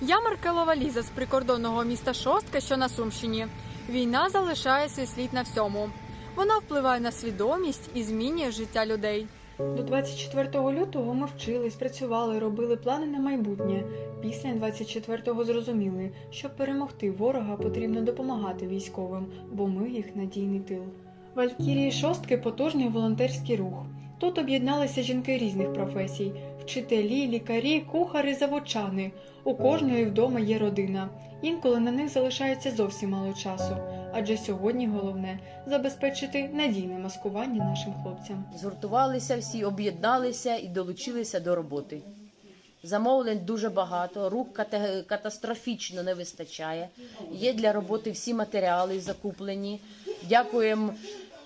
Я Маркелова Ліза з прикордонного міста Шостка, що на Сумщині. Війна залишає свій слід на всьому. Вона впливає на свідомість і змінює життя людей. До 24 лютого ми вчились, працювали, робили плани на майбутнє. Після 24-го зрозуміли, щоб перемогти ворога, потрібно допомагати військовим, бо ми їх надійний тил. Валькірії шостки потужний волонтерський рух. Тут об'єдналися жінки різних професій: вчителі, лікарі, кухари, заводчани. У кожної вдома є родина. Інколи на них залишається зовсім мало часу, адже сьогодні головне забезпечити надійне маскування нашим хлопцям. Згуртувалися всі, об'єдналися і долучилися до роботи. Замовлень дуже багато, рук катастрофічно не вистачає. Є для роботи всі матеріали закуплені. Дякуємо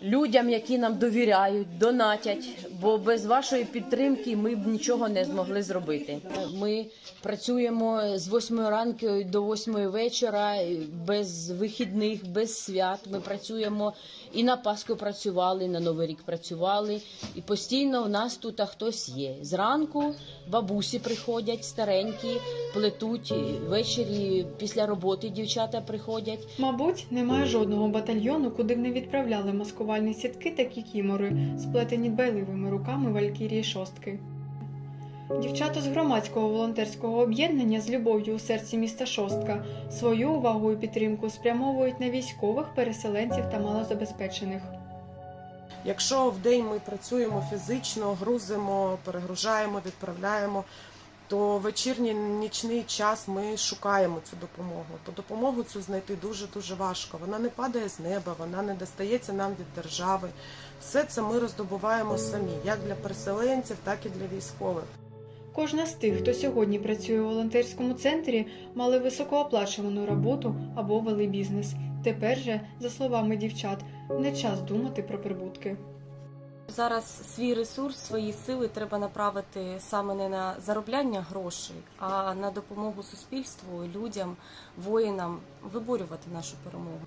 людям, які нам довіряють, донатять, бо без вашої підтримки ми б нічого не змогли зробити. Ми працюємо з 8 ранку до 8 вечора, без вихідних, без свят. Ми працюємо і на Пасху працювали, і на Новий рік працювали. І постійно в нас тут хтось є. Зранку бабусі приходять старенькі, плетуть ввечері після роботи дівчата приходять. Мабуть, немає жодного батальйону, куди б не відправляли маскувальні сітки та кікімори, сплетені дбайливими руками Валькірії шостки. Дівчата з громадського волонтерського об'єднання з любов'ю у серці міста Шостка свою увагу і підтримку спрямовують на військових, переселенців та малозабезпечених. Якщо в день ми працюємо фізично, грузимо, перегружаємо, відправляємо, то вечірній нічний час ми шукаємо цю допомогу. То допомогу цю знайти дуже дуже важко. Вона не падає з неба, вона не достається нам від держави. Все це ми роздобуваємо самі, як для переселенців, так і для військових. Кожна з тих, хто сьогодні працює у волонтерському центрі, мали високооплачувану роботу або вели бізнес. Тепер же, за словами дівчат, не час думати про прибутки. Зараз свій ресурс, свої сили треба направити саме не на заробляння грошей, а на допомогу суспільству, людям, воїнам виборювати нашу перемогу.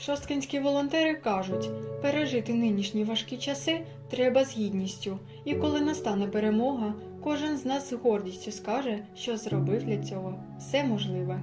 Шосткинські волонтери кажуть, пережити нинішні важкі часи треба з гідністю, і коли настане перемога, кожен з нас з гордістю скаже, що зробив для цього все можливе.